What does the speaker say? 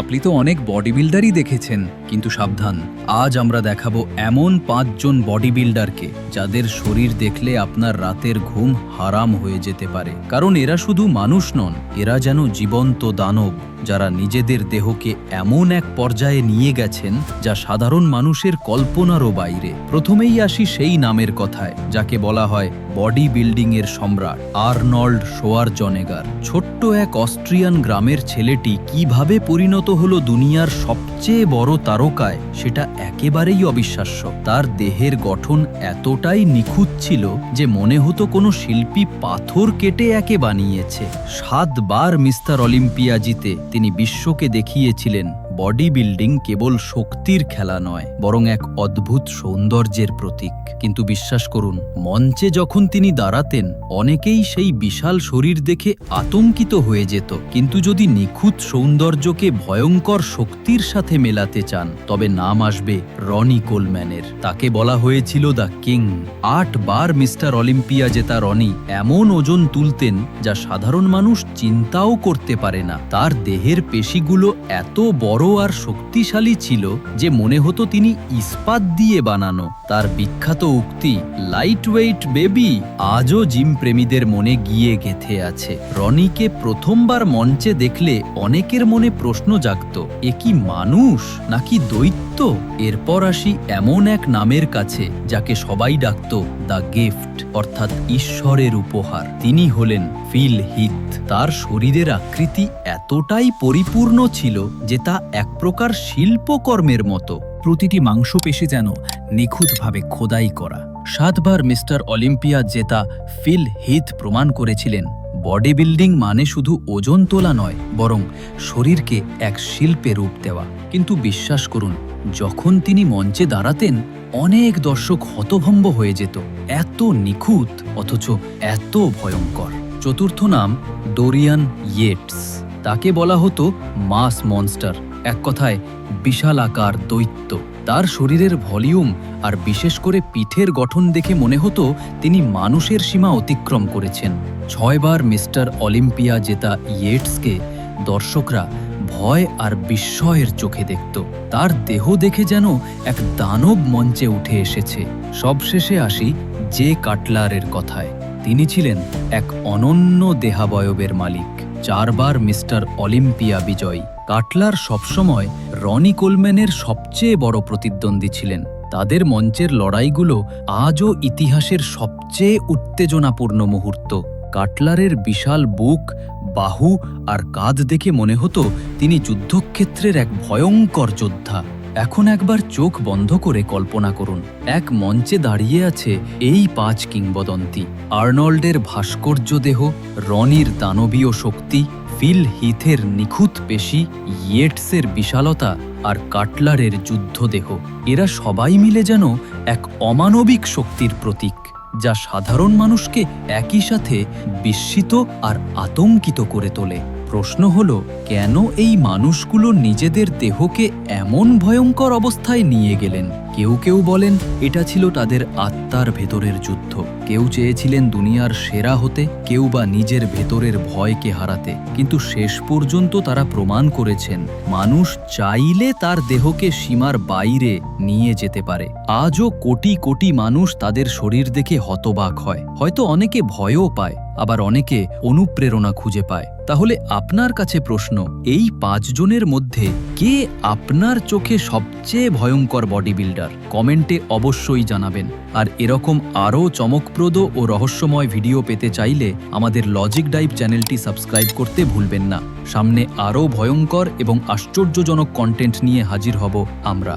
আপনি তো অনেক বডি বিল্ডারই দেখেছেন, কিন্তু সাবধান। আজ আমরা দেখাবো এমন পাঁচজন বডি বিল্ডারকে যাদের শরীর দেখলে আপনার রাতের ঘুম হারাম হয়ে যেতে পারে। কারণ এরা শুধু মানুষ নন, এরা যেন জীবন্ত দানব, যারা নিজেদের দেহকে এমন এক পর্যায়ে নিয়ে গেছেন, যা সাধারণ মানুষের কল্পনারও বাইরে। প্রথমেই আসি সেই নামের কথায়, যাকে বলা হয় বডি বিল্ডিং এর সম্রাট আর্নল্ড শোয়ার জনেগার ছোট্ট এক অস্ট্রিয়ান গ্রামের ছেলেটি কীভাবে পরিণত হলো দুনিয়ার সবচেয়ে বড় তারকায়, সেটা একেবারেই অবিশ্বাস্য। তার দেহের গঠন এতটাই নিখুঁত ছিল যে মনে হতো কোনো শিল্পী পাথর কেটে একে বানিয়েছে। সাতবার মিস্টার অলিম্পিয়া জিতে তিনি বিশ্বকে দেখিয়েছিলেন। বডি বিল্ডিং কেবল শক্তির খেলা নয়, বরং এক অদ্ভুত সৌন্দর্যের প্রতীক। কিন্তু বিশ্বাস করুন, মঞ্চে যখন তিনি দাঁড়াতেন, অনেকেই সেই বিশাল শরীর দেখে আতঙ্কিত হয়ে যেত। কিন্তু যদি নিখুঁত সৌন্দর্যকে ভয়ঙ্কর শক্তির সাথে মেলাতে চান, তবে নাম আসবে রনি কোলম্যানের। তাকে বলা হয়েছিল দ্য কিং। আট বার মিস্টার অলিম্পিয়া জেতা রনি এমন ওজন তুলতেন যা সাধারণ মানুষ চিন্তাও করতে পারে না। তার দেহের পেশিগুলো এত বড় আর শক্তিশালী ছিল যে মনে হতো তিনি ইস্পাত দিয়ে বানানো। তার বিখ্যাত উক্তি লাইট ওয়েট বেবি আজও জিম প্রেমীদের মনে গিয়ে গেথে আছে। রনিকে প্রথমবার মঞ্চে দেখলে অনেকের মনে প্রশ্ন জাগত, এ কি মানুষ নাকি দৈত্য? এরপর আসি এমন এক নামের কাছে, যাকে সবাই ডাকত দ্য গিফট অর্থাৎ ঈশ্বরের উপহার। তিনি হলেন ফিল হিথ। তার শরীরের আকৃতি এতটাই পরিপূর্ণ ছিল যে তা এক প্রকার শিল্পকর্মের মতো। প্রতিটি মাংসপেশি যেন নিখুঁতভাবে খোদাই করা। সাতবার মিস্টার অলিম্পিয়া জেতা ফিল হিথ প্রমাণ করেছিলেন বডি বিল্ডিং মানে শুধু ওজন তোলা নয়, বরং শরীরকে এক শিল্পে রূপ দেওয়া। কিন্তু বিশ্বাস করুন, যখন তিনি মঞ্চে দাঁড়াতেন অনেক দর্শক হতভম্ব হয়ে যেত। এত নিখুঁত, অথচ এত ভয়ঙ্কর। চতুর্থ নাম ডোরিয়ান ইয়েটস। তাকে বলা হতো মাস মনস্টার। এক কথায় বিশাল আকার দৈত্য। তার শরীরের ভলিউম আর বিশেষ করে পিঠের গঠন দেখে মনে হতো তিনি মানুষের সীমা অতিক্রম করেছেন। ছয়বার মিস্টার অলিম্পিয়া জেতা ইয়েটসকে দর্শকরা ভয় আর বিস্ময়ের চোখে দেখত। তার দেহ দেখে যেন এক দানব মঞ্চে উঠে এসেছে। সবশেষে আসি জে কাটলারের কথায়। তিনি ছিলেন এক অনন্য দেহাবয়বের মালিক, চারবার মিস্টার অলিম্পিয়া বিজয়ী। কাটলার সবসময় রনি কোলম্যানের সবচেয়ে বড় প্রতিদ্বন্দ্বী ছিলেন। তাদের মঞ্চের লড়াইগুলো আজও ইতিহাসের সবচেয়ে উত্তেজনাপূর্ণ মুহূর্ত। কাটলারের বিশাল বুক বাহু আর কাঁধ দেখে মনে হতো তিনি যুদ্ধক্ষেত্রের এক ভয়ঙ্কর যোদ্ধা। এখন একবার চোখ বন্ধ করে কল্পনা করুন, এক মঞ্চে দাঁড়িয়ে আছে এই পাঁচ কিংবদন্তি। আর্নল্ডের ভাস্কর্য দেহ, রনির দানবীয় শক্তি, ফিল হিথের নিখুঁত পেশি, ইয়েটসের বিশালতা আর কাটলারের যুদ্ধদেহ। এরা সবাই মিলে যেন এক অমানবিক শক্তির প্রতীক। যা সাধারণ মানুষকে একই সাথে বিস্মিত আর আতঙ্কিত করে তোলে। প্রশ্ন হল, কেন এই মানুষগুলো নিজেদের দেহকে এমন ভয়ঙ্কর অবস্থায় নিয়ে গেলেন? কেউ কেউ বলেন, এটা ছিল তাদের আত্মার ভেতরের যুদ্ধ। কেউ চেয়েছিলেন দুনিয়ার সেরা হতে, কেউ বা নিজের ভেতরের ভয়কে হারাতে। কিন্তু শেষ পর্যন্ত তারা প্রমাণ করেছেন, মানুষ চাইলে তার দেহকে সীমার বাইরে নিয়ে যেতে পারে। আজও কোটি কোটি মানুষ তাদের শরীর দেখে হতবাক হয়। হয়তো অনেকে ভয়ও পায়। আবার অনেকে অনুপ্রেরণা খুঁজে পায়। তাহলে আপনার কাছে প্রশ্ন, এই পাঁচজনের মধ্যে কে আপনার চোখে সবচেয়ে ভয়ঙ্কর বডি বিল্ডার কমেন্টে অবশ্যই জানাবেন। আর এরকম আরও চমকপ্রদ ও রহস্যময় ভিডিও পেতে চাইলে আমাদের লজিক ডাইভ চ্যানেলটি সাবস্ক্রাইব করতে ভুলবেন না। সামনে আরও ভয়ঙ্কর এবং আশ্চর্যজনক কন্টেন্ট নিয়ে হাজির হব আমরা।